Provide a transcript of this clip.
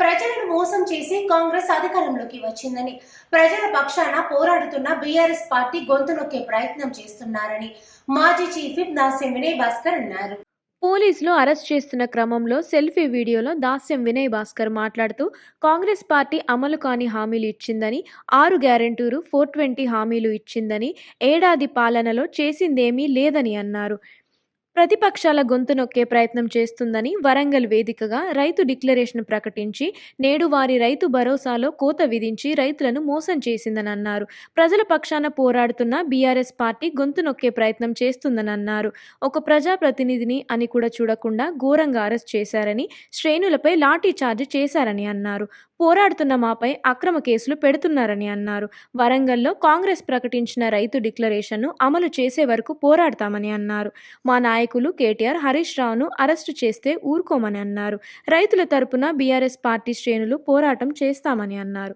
ప్రజలను మోసం చేసి కాంగ్రెస్ అధికారంలోకి వచ్చిందని ప్రజల పక్షాన పోరాడుతున్న బీఆర్ఎస్ పార్టీ గొంతు నొక్కే ప్రయత్నం చేస్తున్నారని మాజీ చీఫ్ విప్ దాస్యం వినయ్ భాస్కర్ అన్నారు. పోలీసులు అరెస్ట్ చేస్తున్న క్రమంలో సెల్ఫీ వీడియోలో దాస్యం వినయ్ భాస్కర్ మాట్లాడుతూ కాంగ్రెస్ పార్టీ అమలు కాని హామీలు ఇచ్చిందని ఆరు గ్యారెంటీలు ఫోర్ ట్వంటీ హామీలు ఇచ్చిందని ఏడాది పాలనలో చేసిందేమీ లేదని అన్నారు. ప్రతిపక్షాల గొంతు నొక్కే ప్రయత్నం చేస్తుందని వరంగల్ వేదికగా రైతు డిక్లరేషన్ ప్రకటించి నేడు వారి రైతు భరోసాలో కోత విధించి రైతులను మోసం చేసిందని అన్నారు. ప్రజల పక్షాన పోరాడుతున్న బీఆర్ఎస్ పార్టీ గొంతు నొక్కే ప్రయత్నం చేస్తుందని అన్నారు. ఒక ప్రజాప్రతినిధిని అని కూడా చూడకుండా ఘోరంగా అరెస్ట్ చేశారని శ్రేణులపై లాఠీ చార్జ్ చేశారని అన్నారు. పోరాడుతున్న మాపై అక్రమ కేసులు పెడుతున్నారని అన్నారు. వరంగల్లో కాంగ్రెస్ ప్రకటించిన రైతు డిక్లరేషన్ను అమలు చేసే వరకు పోరాడతామని అన్నారు. మా నాయకులు కేటీఆర్ హరీష్ రావును అరెస్టు చేస్తే ఊరుకోమని అన్నారు. రైతుల తరపున బీఆర్ఎస్ పార్టీ శ్రేణులు పోరాటం చేస్తామని అన్నారు.